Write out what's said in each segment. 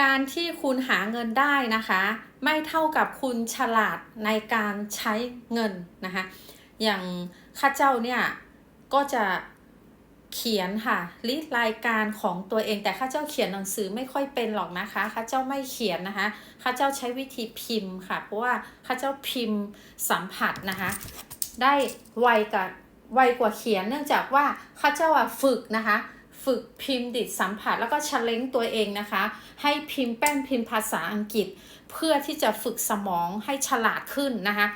การที่คุณหาเงินได้นะคะ ไม่เท่ากับคุณฉลาดในการใช้เงินนะคะ อย่างข้าเจ้าเนี่ยก็จะเขียนค่ะลิสต์รายการของตัวเองแต่ข้าเจ้าเขียนหนังสือไม่ค่อยเป็นหรอกนะคะข้าเจ้าไม่เขียนนะคะข้าเจ้าใช้วิธีพิมพ์ค่ะ เพราะว่าข้าเจ้าพิมพ์สัมผัสนะคะ ได้ไวกับไวกว่าเขียนเนื่องจากว่าข้าเจ้าฝึกนะคะ ฝึกพิมพ์ดิดสัมผัสแล้วก็ช l เลงตัวเองนะคะ ให้พิมพ์แป้นพิมพ์ภาษาอังกฤษ เพื่อที่จะฝึกสมองให้ฉลาดขึ้นนะคะ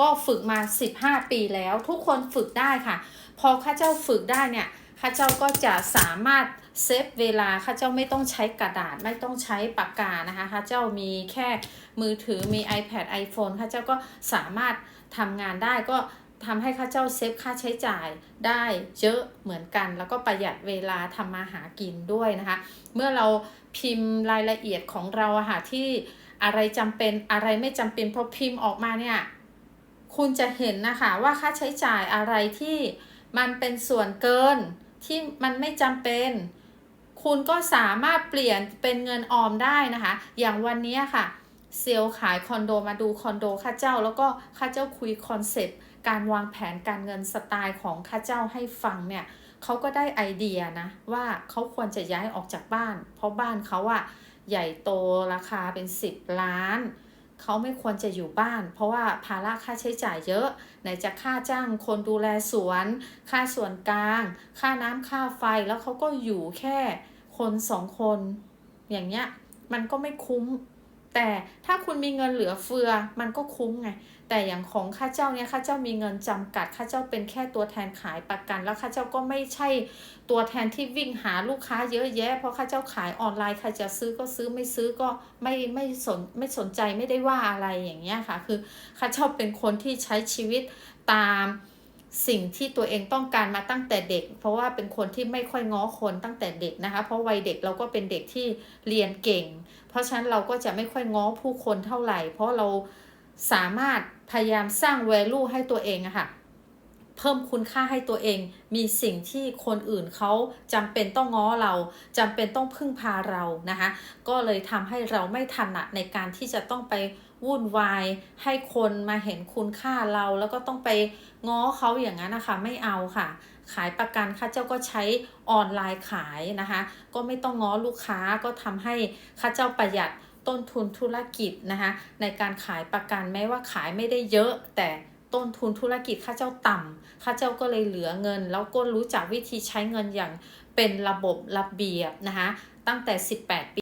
ก็ฝึกมา 15 ปีแล้ว ทุกคนฝึกได้ค่ะ พอข้าเจ้าฝึกได้เนี่ยข้าเจ้าก็จะสามารถเซฟเวลาข้าเจ้าไม่ต้องใช้กระดาษไม่ต้องใช้ปากกานะคะข้าเจ้ามีแค่มือถือมี iPad iPhone ข้าเจ้าก็สามารถทำงานได้ก็ ทำให้ข้าเจ้าเซฟค่าใช้จ่ายได้เยอะเหมือนกัน แล้วก็ประหยัดเวลาทำมาหากินด้วยนะคะ เมื่อเราพิมพ์รายละเอียดของเราอะค่ะที่อะไรจำเป็นอะไรไม่จำเป็นพอพิมพ์ออกมาเนี่ยคุณจะเห็นนะคะว่าค่าใช้จ่ายอะไรที่มันเป็นส่วนเกินที่มันไม่จำเป็น คุณก็สามารถเปลี่ยนเป็นเงินออมได้นะคะ อย่างวันนี้ค่ะ เซลล์ขายคอนโดมาดูคอนโดข้าเจ้า แล้วก็ข้าเจ้าคุยคอนเซปต์ การวางแผนการเงินสไตล์ของข้าเจ้าให้ฟังเนี่ยเขาก็ได้ไอเดียนะว่าเขาควรจะย้ายออกจากบ้าน เพราะบ้านเขาอะใหญ่โตราคาเป็น 10 ล้านเขาไม่ควรจะอยู่บ้าน เพราะว่าภาระค่าใช้จ่ายเยอะ ไหนจะค่าจ้างคนดูแลสวน ค่าส่วนกลาง ค่าน้ำค่าไฟแล้วเขาก็อยู่แค่คนสองคน อย่างเงี้ยมันก็ไม่คุ้ม แต่ถ้าคุณมีเงินเหลือเฟือมันก็คุ้มไง แต่อย่างของข้าเจ้าเนี่ยข้าเจ้ามีเงินจำกัดข้าเจ้าเป็นแค่ตัวแทนขายประกัน แล้วข้าเจ้าก็ไม่ใช่ตัวแทนที่วิ่งหาลูกค้าเยอะแยะเพราะข้าเจ้าขายออนไลน์ใครจะซื้อก็ซื้อไม่ซื้อก็ไม่ไม่สนไม่สนใจไม่ได้ว่าอะไรอย่างเงี้ยค่ะ คือข้าเจ้าเป็นคนที่ใช้ชีวิตตาม สิ่งที่ตัวเองต้องการมาตั้งแต่เด็ก เพราะว่าเป็นคนที่ไม่ค่อยง้อคนตั้งแต่เด็กนะคะ เพราะวัยเด็กเราก็เป็นเด็กที่เรียนเก่ง เพราะฉะนั้นเราก็จะไม่ค่อยง้อผู้คนเท่าไหร่ เพราะเราสามารถพยายามสร้างแวลูให้ตัวเองอะค่ะ เพิ่มคุณค่าให้ตัวเอง มีสิ่งที่คนอื่นเขาจำเป็นต้องง้อเราจำเป็นต้องพึ่งพาเรานะคะ ก็เลยทำให้เราไม่ถนัดในการที่จะต้องไปวุ่นวาย ให้คนมาเห็นคุณค่าเรา แล้วก็ต้องไปง้อเขาอย่างนั้นนะคะ ไม่เอาค่ะ ขายประกันข้าเจ้าก็ใช้ออนไลน์ขายนะคะ ก็ไม่ต้องง้อลูกค้าก็ทำให้ข้าเจ้าประหยัดต้นทุนธุรกิจนะคะในการขายประกันแม้ว่าขายไม่ได้เยอะแต่ ต้นทุนธุรกิจข้าเจ้าต่ำข้าเจ้าก็เลยเหลือเงิน แล้วก็รู้จักวิธีใช้เงินอย่างเป็นระบบระเบียบนะคะตั้งแต่ 18 ปี